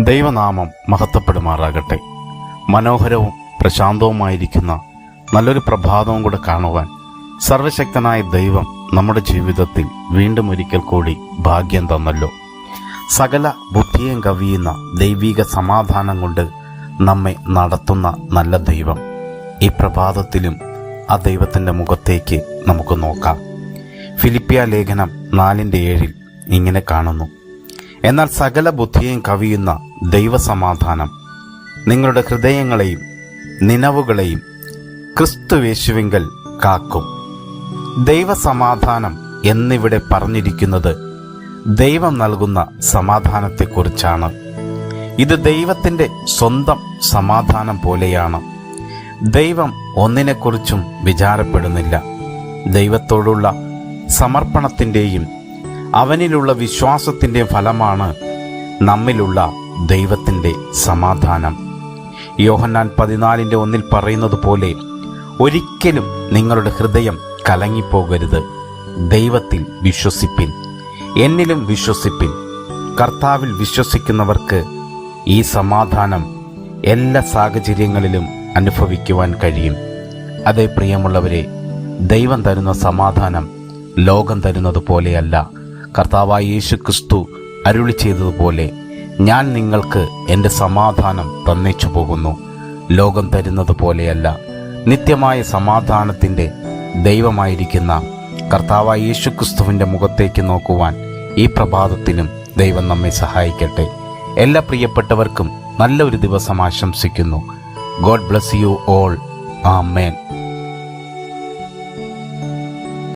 ദൈവനാമം മഹത്വപ്പെടുമാറാകട്ടെ. മനോഹരവും പ്രശാന്തവുമായിരിക്കുന്ന നല്ലൊരു പ്രഭാതവും കൂടെ കാണുവാൻ സർവശക്തനായ ദൈവം നമ്മുടെ ജീവിതത്തിൽ വീണ്ടും ഒരിക്കൽ കൂടി ഭാഗ്യം തന്നല്ലോ. സകല ബുദ്ധിയും കവിയുന്ന ദൈവിക സമാധാനം കൊണ്ട് നമ്മെ നടത്തുന്ന നല്ല ദൈവം. ഈ പ്രഭാതത്തിലും ആ ദൈവത്തിന്റെ മുഖത്തേക്ക് നമുക്ക് നോക്കാം. ഫിലിപ്പിയ ലേഖനം നാലിന്റെ ഏഴിൽ ഇങ്ങനെ കാണുന്നു. എന്നാൽ സകല ബുദ്ധിയെയും കവിയുന്ന ദൈവസമാധാനം. നിങ്ങളുടെ ഹൃദയങ്ങളെയും നിലവുകളെയും ക്രിസ്തുവേശുവിങ്കൽ കാക്കും. ദൈവസമാധാനം എന്നിവിടെ പറഞ്ഞിരിക്കുന്നത് ദൈവം നൽകുന്ന സമാധാനത്തെക്കുറിച്ചാണ്. ഇത് ദൈവത്തിന്റെ സ്വന്തം സമാധാനം പോലെയാണ്. ദൈവം ഒന്നിനെക്കുറിച്ചും വിചാരപ്പെടുന്നില്ല. ദൈവത്തോടുള്ള സമർപ്പണത്തിന്റെയും അവനിലുള്ള വിശ്വാസത്തിന്റെ ഫലമാണ് നമ്മിലുള്ള ദൈവത്തിന്റെ സമാധാനം. യോഹന്നാൻ പതിനാലിന്റെ ഒന്നിൽ പറയുന്നത് പോലെ ഒരിക്കലും നിങ്ങളുടെ ഹൃദയം കലങ്ങിപ്പോകരുത്. ദൈവത്തിൽ വിശ്വസിപ്പിൻ. എന്നിലും വിശ്വസിപ്പിൻ. കർത്താവിൽ വിശ്വസിക്കുന്നവർക്ക് ഈ സമാധാനം എല്ലാ സാഹചര്യങ്ങളിലും അനുഭവിക്കുവാൻ കഴിയും. അതേ പ്രിയമുള്ളവരെ ദൈവം തരുന്ന സമാധാനം ലോകം തരുന്നത് പോലെയല്ല. കർത്താവായ യേശു ക്രിസ്തു അരുളി ചെയ്തതുപോലെ ഞാൻ നിങ്ങൾക്ക് എന്റെ സമാധാനം തന്നേച്ചു പോകുന്നു. ലോകം തരുന്നത് പോലെയല്ല നിത്യമായ സമാധാനത്തിന്റെ ദൈവമായിരിക്കുന്ന കർത്താവായ യേശു ക്രിസ്തുവിന്റെ മുഖത്തേക്ക് നോക്കുവാൻ ഈ പ്രഭാതത്തിലും ദൈവം നമ്മെ സഹായിക്കട്ടെ. എല്ലാ പ്രിയപ്പെട്ടവർക്കും നല്ലൊരു ദിവസം ആശംസിക്കുന്നു. God bless you all. Amen.